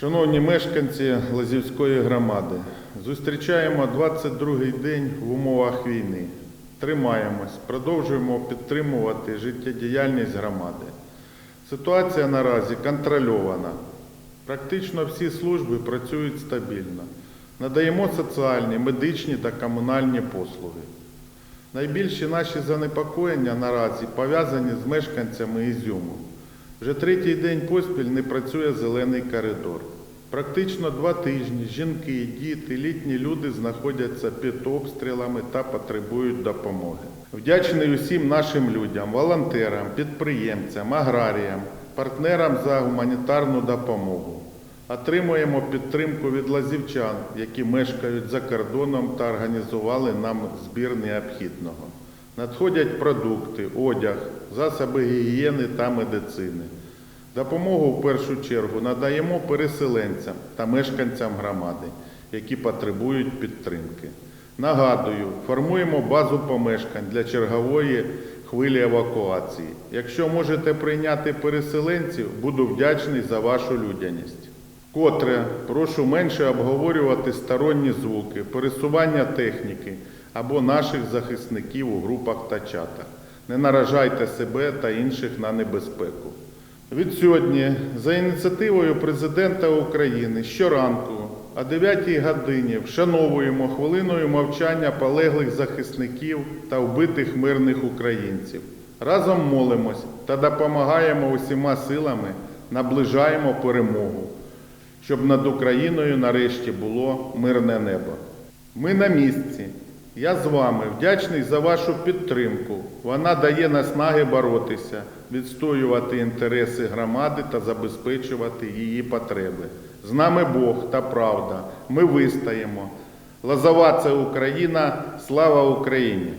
Шановні мешканці Лазівської громади, зустрічаємо 22-й день в умовах війни. Тримаємось, продовжуємо підтримувати життєдіяльність громади. Ситуація наразі контрольована. Практично всі служби працюють стабільно. Надаємо соціальні, медичні та комунальні послуги. Найбільші наші занепокоєння наразі пов'язані з мешканцями Ізюму. Вже третій день поспіль не працює зелений коридор. Практично два тижні жінки, діти, літні люди знаходяться під обстрілами та потребують допомоги. Вдячний усім нашим людям, волонтерам, підприємцям, аграріям, партнерам за гуманітарну допомогу. Отримуємо підтримку від лазівчан, які мешкають за кордоном та організували нам збір необхідного. Надходять продукти, одяг, засоби гігієни та медицини. Допомогу в першу чергу надаємо переселенцям та мешканцям громади, які потребують підтримки. Нагадую, формуємо базу помешкань для чергової хвилі евакуації. Якщо можете прийняти переселенців, буду вдячний за вашу людяність. Котре прошу менше обговорювати сторонні звуки, пересування техніки або наших захисників у групах та чатах. Не наражайте себе та інших на небезпеку. Відсьогодні за ініціативою Президента України щоранку о 9 годині вшановуємо хвилиною мовчання полеглих захисників та вбитих мирних українців. Разом молимось та допомагаємо усіма силами, наближаємо перемогу щоб над Україною нарешті було мирне небо. Ми на місці. Я з вами вдячний за вашу підтримку. Вона дає наснаги боротися, відстоювати інтереси громади та забезпечувати її потреби. З нами Бог та правда. Ми вистаємо. Лазова це Україна. Слава Україні!